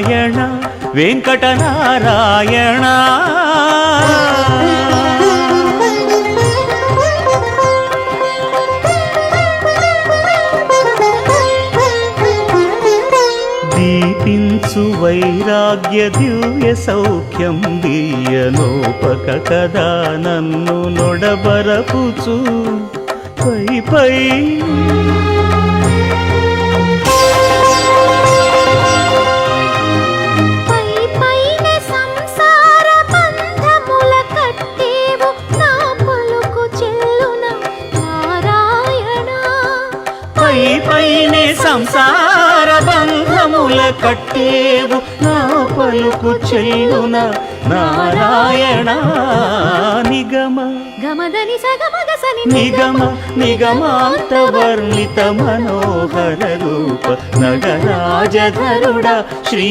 నారాయణ వెంకటనారాయణ. దీపించు వైరాగ్య దివ్య సౌఖ్యం దీయనోపక కదా నన్ను నొడబరపుచు. పై పై పై పైనే సంసార బంధముల కట్టేవు. నా పలుకు చెల్లున నారాయణ నిగమ. గమదని సగమగసని నిగమ. నిగమాంత వర్ణిత మనోహర రూప నగరాజధరుడ శ్రీ